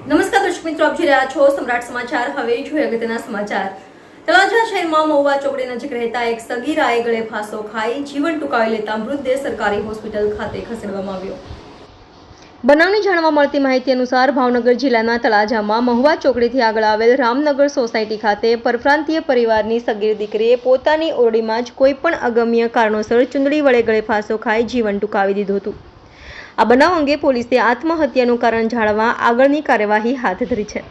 નમસ્કાર દર્શક મિત્રો, આપ જોઈ રહ્યા છો સમ્રાટ સમાચાર. હવે જોઈએ અગત્યના સમાચાર. તળાજા શહેરમાં મહુવા ચોકડી નજીક રહેતા એક સગીરાએ ગળે ફાંસો ખાઈ જીવન ટૂંકાવી લેતા મૃતદેહ સરકારી હોસ્પિટલ ખાતે ખસેડવામાં આવ્યો. બનાવની જાણવા મળતી માહિતી અનુસાર ભાવનગર જિલ્લાના તળાજામાં મહુવા ચોકડીથી આગળ આવેલ રામનગર સોસાયટી ખાતે પરપ્રાંતીય પરિવારની સગીર દીકરીએ પોતાની ઓરડીમાં જ કોઈપણ અગમ્ય કારણોસર ચુંદડી વડે ગળે ફાંસો ખાઈ જીવન ટૂંકાવી દીધું હતું. આ બનાવ અંગે પોલીસે આત્મહત્યાનું કારણ જાણવા આગળની કાર્યવાહી હાથ ધરી છે.